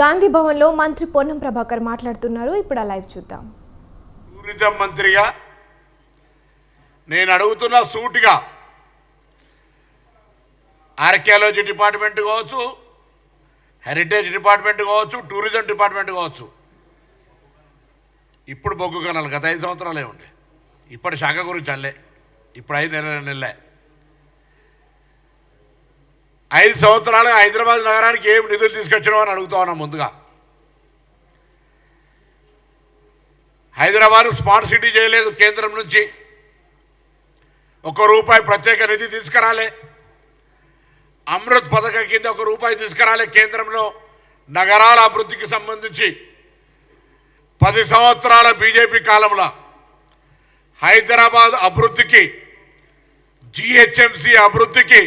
గాంధీ భవన్లో మంత్రి పొన్నం ప్రభాకర్ మాట్లాడుతున్నారు. ఇప్పుడు ఆ లైవ్ చూద్దాం. టూరిజం మంత్రిగా నేను అడుగుతున్న సూటిగా ఆర్కియాలజీ డిపార్ట్మెంట్ కావచ్చు హెరిటేజ్ డిపార్ట్మెంట్ కావచ్చు టూరిజం డిపార్ట్మెంట్ కావచ్చు. ఇప్పుడు బొగ్గు కనాలి గత ఐదు సంవత్సరాలే ఉండే ఇప్పటి శాఖ గురించి అల్లే. ఇప్పుడు ఐదు నెలల నెలలే. ఐదు సంవత్సరాలు హైదరాబాద్ నగరానికి ఏం నిధులు తీసుకొచ్చినావు అని అడుగుతా ఉన్నా ముందుగా. హైదరాబాద్ స్మార్ట్ సిటీ చేయలేదు కేంద్రం నుంచి. ఒక రూపాయి ప్రత్యేక నిధి తీసుకురాలే. అమృత్ పథకం కింద ఒక రూపాయి తీసుకురాలే కేంద్రంలో. నగరాల అభివృద్ధికి సంబంధించి పది సంవత్సరాల బీజేపీ కాలంలో హైదరాబాద్ అభివృద్ధికి జిహెచ్ఎంసీ అభివృద్ధికి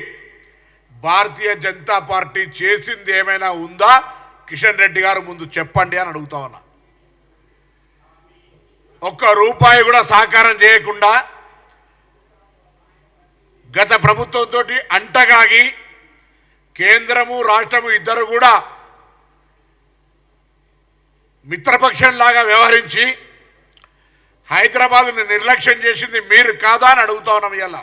భారతీయ జనతా పార్టీ చేసింది ఏమైనా ఉందా? కిషన్ రెడ్డి గారు ముందు చెప్పండి అని అడుగుతా ఉన్నా. ఒక్క రూపాయి కూడా సహకారం చేయకుండా గత ప్రభుత్వంతో అంటగాగి కేంద్రము రాష్ట్రము ఇద్దరు కూడా మిత్రపక్షంలాగా వ్యవహరించి హైదరాబాద్ని నిర్లక్ష్యం చేసింది మీరు కాదా అని అడుగుతా ఉన్నాం ఇలా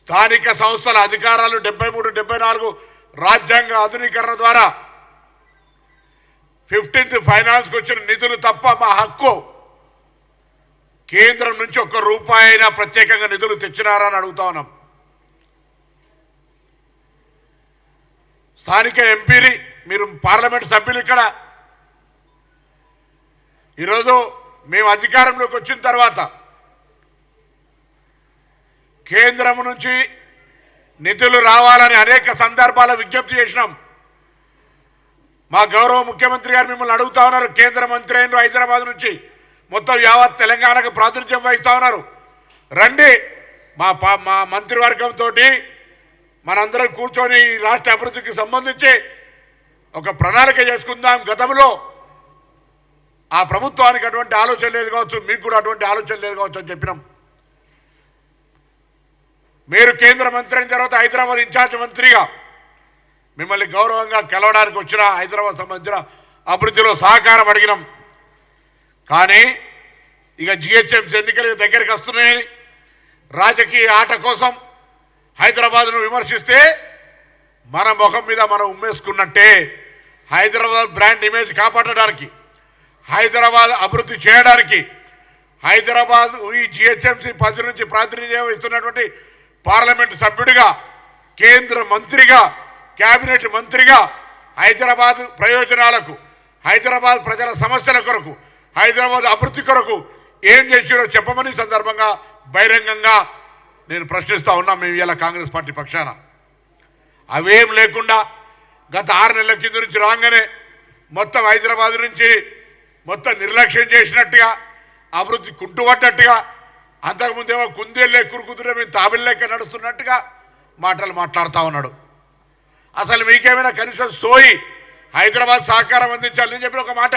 స్థానిక సంస్థల అధికారాలు డెబ్బై మూడు డెబ్బై నాలుగు రాజ్యాంగ ఆధునీకరణ ద్వారా ఫిఫ్టీన్త్ ఫైనాన్స్కి వచ్చిన నిధులు తప్ప మా హక్కు. కేంద్రం నుంచి ఒక్క రూపాయి అయినా ప్రత్యేకంగా నిధులు తెచ్చినారని అడుగుతా ఉన్నాం. స్థానిక ఎంపీని మీరు పార్లమెంట్ సభ్యులు ఇక్కడ. ఈరోజు మేము అధికారంలోకి వచ్చిన తర్వాత కేంద్రం నుంచి నిధులు రావాలని అనేక సందర్భాల విజ్ఞప్తి చేసినాం. మా గౌరవ ముఖ్యమంత్రి గారు మిమ్మల్ని అడుగుతా ఉన్నారు కేంద్ర మంత్రి అయిన హైదరాబాద్ నుంచి. మొత్తం యావత్ తెలంగాణకు ప్రాతినిధ్యం వహిస్తా ఉన్నారు. రండి మా మా మంత్రివర్గంతో మనందరం కూర్చొని ఈ రాష్ట్ర అభివృద్ధికి సంబంధించి ఒక ప్రణాళిక చేసుకుందాం. గతంలో ఆ ప్రభుత్వానికి అటువంటి ఆలోచన లేదు కావచ్చు మీకు కూడా అటువంటి ఆలోచన లేదు కావచ్చు అని చెప్పినాం. మీరు కేంద్ర మంత్రి అయిన తర్వాత హైదరాబాద్ ఇన్ఛార్జ్ మంత్రిగా మిమ్మల్ని గౌరవంగా కలవడానికి వచ్చిన హైదరాబాద్ సంబంధించిన అభివృద్ధిలో సహకారం అడిగినాం. కానీ ఇక జిహెచ్ఎంసీ ఎన్నికలు దగ్గరికి వస్తున్నాయని రాజకీయ ఆట కోసం హైదరాబాద్ను విమర్శిస్తే మన ముఖం మీద మనం ఉమ్మేసుకున్నట్టే హైదరాబాద్ బ్రాండ్ ఇమేజ్ కాపాడడానికి హైదరాబాద్ అభివృద్ధి చేయడానికి హైదరాబాద్ ఈ జిహెచ్ఎంసీ పది నుంచి ప్రాతినిధ్యం ఇస్తున్నటువంటి పార్లమెంటు సభ్యుడిగా కేంద్ర మంత్రిగా కేబినెట్ మంత్రిగా హైదరాబాద్ ప్రయోజనాలకు హైదరాబాద్ ప్రజల సమస్యల కొరకు హైదరాబాద్ అభివృద్ధి కొరకు ఏం చేసిరో చెప్పమని సందర్భంగా బహిరంగంగా నేను ప్రశ్నిస్తూ ఉన్నా మేము ఇలా కాంగ్రెస్ పార్టీ పక్షాన. అవేం లేకుండా గత ఆరు నెలల కింద నుంచి రాగానే మొత్తం హైదరాబాద్ నుంచి మొత్తం నిర్లక్ష్యం చేసినట్టుగా అభివృద్ధి కుంటుపడ్డట్టుగా అంతకుముందేమో కుందేళ్ళే కురుకుతురే మేము తాబిళ్ళేక నడుస్తున్నట్టుగా మాటలు మాట్లాడుతూ ఉన్నాడు. అసలు మీకేమైనా కనీసం సోయి హైదరాబాద్ సహకారం అందించాలి నేను చెప్పిన ఒక మాట.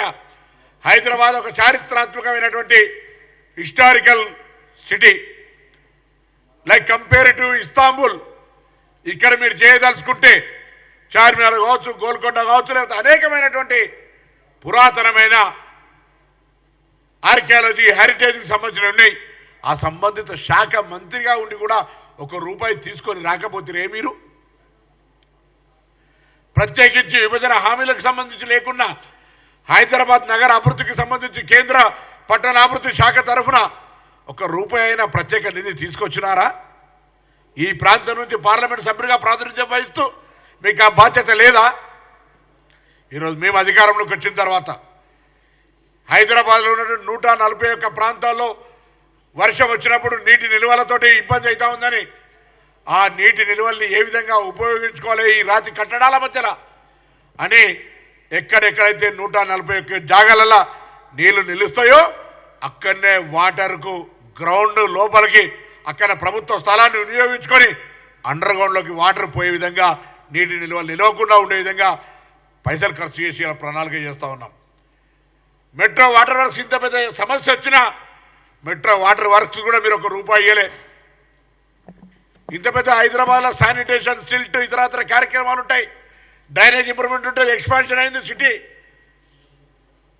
హైదరాబాద్ ఒక చారిత్రాత్మకమైనటువంటి historical city. Like compare to Istanbul. ఇక్కడ మీరు చేయదలుచుకుంటే చార్మినార్ కావచ్చు గోల్కొండ కావచ్చు లేకపోతే అనేకమైనటువంటి పురాతనమైన ఆర్కియాలజీ హెరిటేజ్కి సంబంధించినవి ఉన్నాయి. ఆ సంబంధిత శాఖ మంత్రిగా ఉండి కూడా ఒక రూపాయి తీసుకొని రాకపోతే మీరు? ప్రత్యేకించి విభజన హామీలకు సంబంధించి లేకుండా హైదరాబాద్ నగర అభివృద్ధికి సంబంధించి కేంద్ర పట్టణ అభివృద్ధి శాఖ తరఫున ఒక రూపాయి అయినా ప్రత్యేక నిధి తీసుకొచ్చినారా? ఈ ప్రాంతం నుంచి పార్లమెంట్ సభ్యుడిగా ప్రాతినిధ్యం వహిస్తూ మీకు ఆ బాధ్యత లేదా? ఈరోజు మేము అధికారంలోకి వచ్చిన తర్వాత హైదరాబాద్లో ఉన్నటువంటి నూట నలభై ఒక్క ప్రాంతాల్లో వర్షం వచ్చినప్పుడు నీటి నిల్వలతోటి ఇబ్బంది అవుతా ఉందని. ఆ నీటి నిల్వల్ని ఏ విధంగా ఉపయోగించుకోవాలి ఈ రాతి కట్టడాల మధ్యలో అని ఎక్కడెక్కడైతే నూట నలభై ఒక్క జాగాలలో నీళ్ళు నిలుస్తాయో అక్కడనే వాటర్కు గ్రౌండ్ లోపలికి అక్కడ ప్రభుత్వ స్థలాన్ని వినియోగించుకొని అండర్ గ్రౌండ్లోకి వాటర్ పోయే విధంగా నీటి నిల్వలు నిలవకుండా ఉండే విధంగా పైసలు ఖర్చు చేసి ప్రణాళిక చేస్తూ ఉన్నాం. మెట్రో వాటర్ వర్క్స్ ఇంత పెద్ద సమస్య వచ్చినా మెట్రో వాటర్ వర్క్స్ కూడా మీరు ఒక రూపాయి ఇవ్వలే ఇంత పెద్ద హైదరాబాద్లో శానిటేషన్ సిల్ట్ ఇతరత్ర కార్యక్రమాలు ఉంటాయి. డ్రైనేజ్ ఇంప్రూవ్మెంట్ ఉంటుంది ఎక్స్పాన్షన్ అయింది సిటీ.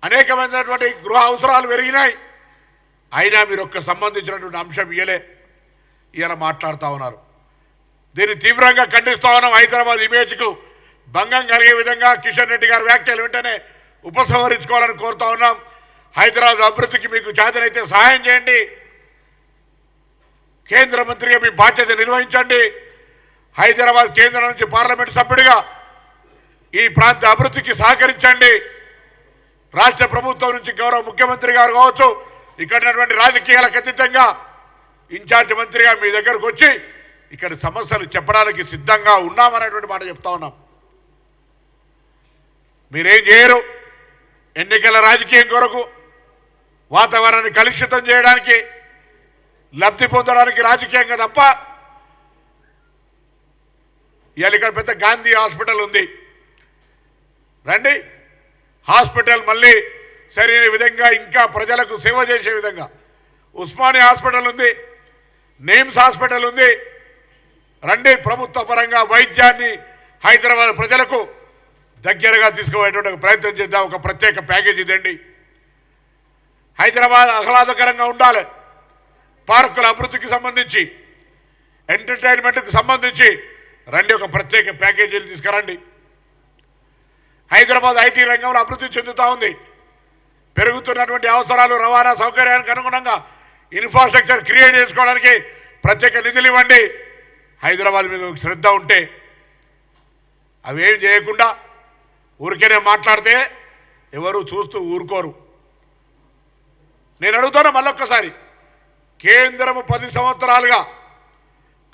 అనేకమైనటువంటి గృహ అవసరాలు పెరిగినాయి. అయినా మీరు ఒక్క సంబంధించినటువంటి అంశం ఇయ్యలే. ఇలా మాట్లాడుతూ ఉన్నారు. దీన్ని తీవ్రంగా ఖండిస్తూ ఉన్నాం హైదరాబాద్ ఇమేజ్కు భంగం కలిగే విధంగా కిషన్ రెడ్డి గారి వ్యాఖ్యలు వెంటనే ఉపసంహరించుకోవాలని కోరుతా ఉన్నాం. హైదరాబాద్ అభివృద్ధికి మీకు చేతనైతే సహాయం చేయండి. కేంద్ర మంత్రిగా మీ బాధ్యత నిర్వహించండి. హైదరాబాద్ కేంద్రం నుంచి పార్లమెంట్ సభ్యుడిగా ఈ ప్రాంత అభివృద్ధికి సహకరించండి. రాష్ట్ర ప్రభుత్వం నుంచి గౌరవ ముఖ్యమంత్రి గారు కావచ్చు ఇక్కడ ఉన్నటువంటి రాజకీయాలకు అతీతంగా ఇన్ఛార్జ్ మంత్రిగా మీ దగ్గరకు వచ్చి ఇక్కడ సమస్యలు చెప్పడానికి సిద్ధంగా ఉన్నామనేటువంటి మాట చెప్తా ఉన్నాం. మీరేం చేయరు? ఎన్నికల రాజకీయం కొరకు వాతావరణాన్ని కలుషితం చేయడానికి లబ్ధి పొందడానికి రాజకీయంగా తప్ప ఇవాళ ఇక్కడ పెద్ద గాంధీ హాస్పిటల్ ఉంది. రండి. హాస్పిటల్ మళ్ళీ సరైన విధంగా ఇంకా ప్రజలకు సేవ చేసే విధంగా. ఉస్మాని హాస్పిటల్ ఉంది. నేమ్స్ హాస్పిటల్ ఉంది. రండి. ప్రభుత్వ పరంగా వైద్యాన్ని హైదరాబాద్ ప్రజలకు దగ్గరగా తీసుకుపోయేటువంటి ప్రయత్నం చేద్దాం. ఒక ప్రత్యేక ప్యాకేజీ ఇదండి. హైదరాబాద్ ఆహ్లాదకరంగా ఉండాలి. పార్కుల అభివృద్ధికి సంబంధించి ఎంటర్టైన్మెంట్కి సంబంధించి రండి ఒక ప్రత్యేక ప్యాకేజీలు తీసుకురండి. హైదరాబాద్ ఐటీ రంగంలో అభివృద్ధి చెందుతూ ఉంది. పెరుగుతున్నటువంటి అవసరాలు రవాణా సౌకర్యానికి అనుగుణంగా ఇన్ఫ్రాస్ట్రక్చర్ క్రియేట్ చేసుకోవడానికి ప్రత్యేక నిధులు ఇవ్వండి. హైదరాబాద్ మీద శ్రద్ధ ఉంటే అవేం చేయకుండా ఊరికేనే మాట్లాడితే ఎవరు చూస్తూ ఊరుకోరు. నేను అడుగుతాను మళ్ళొక్కసారి. కేంద్రము పది సంవత్సరాలుగా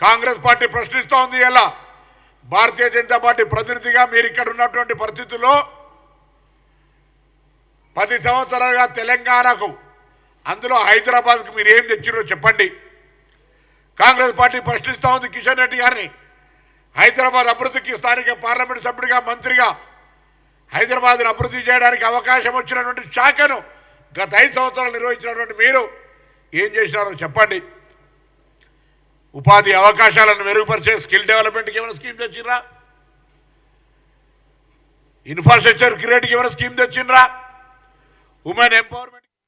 కాంగ్రెస్ పార్టీ ప్రశ్నిస్తూ ఉంది ఎలా? భారతీయ జనతా పార్టీ ప్రతినిధిగా మీరు ఇక్కడ ఉన్నటువంటి పరిస్థితుల్లో పది సంవత్సరాలుగా తెలంగాణకు అందులో హైదరాబాద్కు మీరు ఏం తెచ్చిరో చెప్పండి. కాంగ్రెస్ పార్టీ ప్రశ్నిస్తూ ఉంది కిషన్ రెడ్డి గారిని. హైదరాబాద్ అభివృద్ధికి స్థానిక పార్లమెంట్ సభ్యుడిగా మంత్రిగా హైదరాబాద్ను అభివృద్ధి చేయడానికి అవకాశం వచ్చినటువంటి శాఖను గత ఐదు సంవత్సరాలు నిర్వహించినటువంటి మీరు ఏం చేసినారో చెప్పండి. ఉపాధి అవకాశాలను మెరుగుపరిచే స్కిల్ డెవలప్మెంట్కి ఏమైనా స్కీమ్ తెచ్చిండ్రా? ఇన్ఫ్రాస్ట్రక్చర్ క్రియేట్కి ఏమైనా స్కీమ్ తెచ్చిండ్రా? Women empowerment